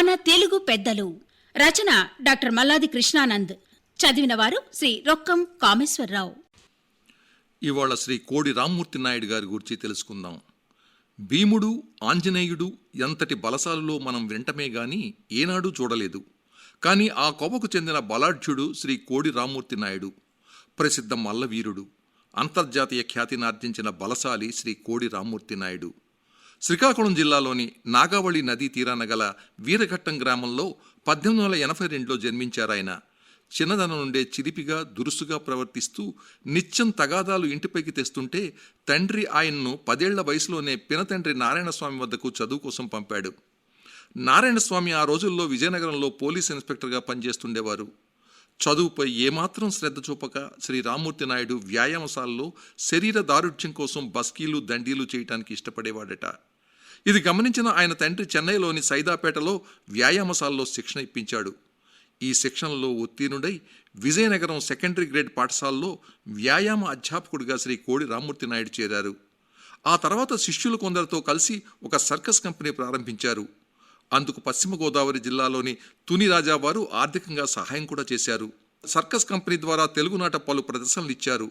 మన తెలుగు పెద్దలు. రచన డాక్టర్ మల్లాది కృష్ణానంద్. చదివిన వారు శ్రీ రొక్కం కామేశ్వరరావు. ఇవాళ శ్రీ కోడి రామ్మూర్తి నాయుడు గారి గురించి తెలుసుకుందాం. భీముడు ఆంజనేయుడు ఎంతటి బలసాలులో మనం వింటమే గాని ఏనాడూ చూడలేదు. కానీ ఆ కొవకు చెందిన బలాఢ్యుడు శ్రీ కోడి రామ్మూర్తి నాయుడు ప్రసిద్ధ మల్లవీరుడు అంతర్జాతీయ ఖ్యాతినార్జించిన బలశాలి శ్రీ కోడి రామ్మూర్తి నాయుడు. శ్రీకాకుళం జిల్లాలోని నాగావళి నదీ తీరాన గల వీరఘట్టం గ్రామంలో పద్దెనిమిది వందల ఎనభై రెండులో జన్మించారాయన. చిన్నదనం నుండే చిరిపిగా దురుసుగా ప్రవర్తిస్తూ నిత్యం తగాదాలు ఇంటిపైకి తెస్తుంటే తండ్రి ఆయన్ను పదేళ్ళ వయసులోనే పినతండ్రి నారాయణస్వామి వద్దకు చదువు కోసం పంపాడు. నారాయణస్వామి ఆ రోజుల్లో విజయనగరంలో పోలీస్ ఇన్స్పెక్టర్గా పనిచేస్తుండేవారు. చదువుపై ఏమాత్రం శ్రద్ధ చూపక శ్రీ రామ్మూర్తి నాయుడు వ్యాయామశాలలో శరీర దారుఢ్యం కోసం బస్కీలు దండీలు చేయటానికి ఇష్టపడేవాడట. ఇది గమనించిన ఆయన తండ్రి చెన్నైలోని సైదాపేటలో వ్యాయామశాలలో శిక్షణ ఇప్పించాడు. ఈ శిక్షణలో ఉత్తీర్ణుడై విజయనగరం సెకండరీ గ్రేడ్ పాఠశాలలో వ్యాయామ అధ్యాపకుడిగా శ్రీ కోడి రామ్మూర్తి నాయుడు చేరారు. ఆ తర్వాత శిష్యులు కొందరితో కలిసి ఒక సర్కస్ కంపెనీ ప్రారంభించారు. అందుకు పశ్చిమ గోదావరి జిల్లాలోని తుని రాజావారు ఆర్థికంగా సహాయం కూడా చేశారు. సర్కస్ కంపెనీ ద్వారా తెలుగునాట పలు ప్రదర్శనలు ఇచ్చారు.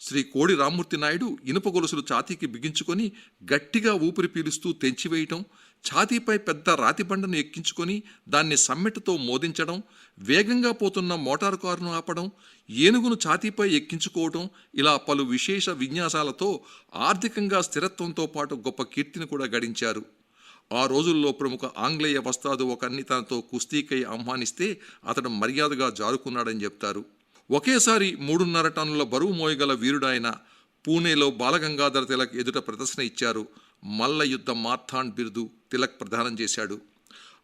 శ్రీ కోడి రామ్మూర్తి నాయుడు ఇనుప గొలుసులు ఛాతీకి బిగించుకొని గట్టిగా ఊపిరి పీలుస్తూ తెంచివేయటం ఛాతీపై పెద్ద రాతిబండను ఎక్కించుకొని దాన్ని సమ్మెటతో మోదించడం వేగంగా పోతున్న మోటారు కారును ఆపడం ఏనుగును ఛాతీపై ఎక్కించుకోవడం ఇలా పలు విశేష విన్యాసాలతో ఆర్థికంగా స్థిరత్వంతో పాటు గొప్ప కీర్తిని కూడా గడించారు. ఆ రోజుల్లో ప్రముఖ ఆంగ్లేయ వస్తాదు ఒకరిని తనతో కుస్తీకై ఆహ్వానిస్తే అతడు మర్యాదగా జారుకున్నాడని చెప్తారు. ఒకేసారి మూడున్నర టన్నుల బరువు మోయగల వీరుడైన పూణేలో బాలగంగాధర తిలక్ ఎదుట ప్రదర్శన ఇచ్చారు. మల్ల యుద్ధ మార్తాండ్ బిరుదు తిలక్ ప్రదానం చేశాడు.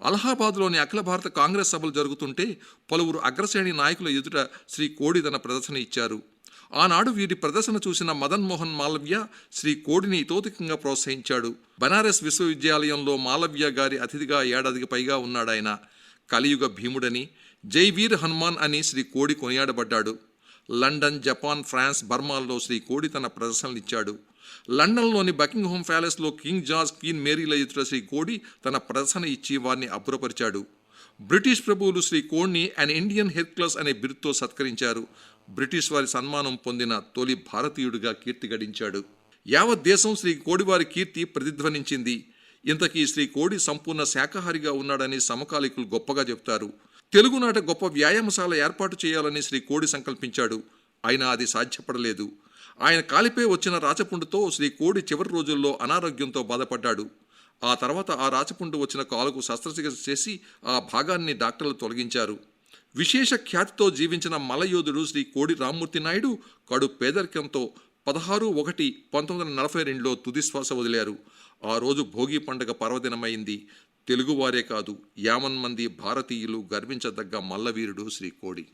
అలహాబాద్లోని అఖిల భారత కాంగ్రెస్ సభలు జరుగుతుంటే పలువురు అగ్రశ్రేణి నాయకుల ఎదుట శ్రీ కోడి తన ప్రదర్శన ఇచ్చారు. ఆనాడు వీరి ప్రదర్శన చూసిన మదన్ మోహన్ మాలవ్య శ్రీ కోడిని తోతికంగా ప్రోత్సహించాడు. బనారస్ విశ్వవిద్యాలయంలో మాలవ్య గారి అతిథిగా ఏడాదికి పైగా ఉన్నాడాయన. కలియుగ భీముడని జై వీర్ హనుమాన్ అని శ్రీ కోడి కొనియాడబడ్డాడు. లండన్ జపాన్ ఫ్రాన్స్ బర్మాల్లో శ్రీ కోడి తన ప్రదర్శనలు ఇచ్చాడు లండన్లోని బకింగ్హోమ్ ప్యాలెస్లో కింగ్ జార్జ్ క్వీన్ మేరీల ఎదుట శ్రీ కోడి తన ప్రదర్శన ఇచ్చి వారిని అబ్బురపరిచాడు. బ్రిటిష్ ప్రభువులు శ్రీ కోడ్ని అన్ ఇండియన్ హెర్క్లస్ అనే బిరుద్తో సత్కరించారు. బ్రిటిష్ వారి సన్మానం పొందిన తొలి భారతీయుడిగా కీర్తి గడించాడు. యావత్ దేశం శ్రీ కోడివారి కీర్తి ప్రతిధ్వనించింది. ఇంతకీ శ్రీ కోడి సంపూర్ణ శాకాహారిగా ఉన్నాడని సమకాలికులు గొప్పగా చెప్తారు. తెలుగునాట గొప్ప వ్యాయామశాల ఏర్పాటు చేయాలని శ్రీ కోడి సంకల్పించాడు. అయినా అది సాధ్యపడలేదు. ఆయన కాలిపై వచ్చిన రాచపుండుతో శ్రీ కోడి చివరి రోజుల్లో అనారోగ్యంతో బాధపడ్డాడు. ఆ తర్వాత ఆ రాచపుండు వచ్చిన కాలుకు శస్త్రచికిత్స చేసి ఆ భాగాన్ని డాక్టర్లు తొలగించారు. విశేష ఖ్యాతితో జీవించిన మలయోధుడు శ్రీ కోడి రామ్మూర్తి నాయుడు కడు పేదరికంతో పదహారు ఒకటి పంతొమ్మిది వందల నలభై రెండులో తుదిశ్వాస వదిలారు. ఆ రోజు భోగి పండగ పర్వదినమైంది. తెలుగువారే కాదు యామన్ మంది భారతీయులు గర్వించదగ్గ మల్లవీరుడు శ్రీ కోడి.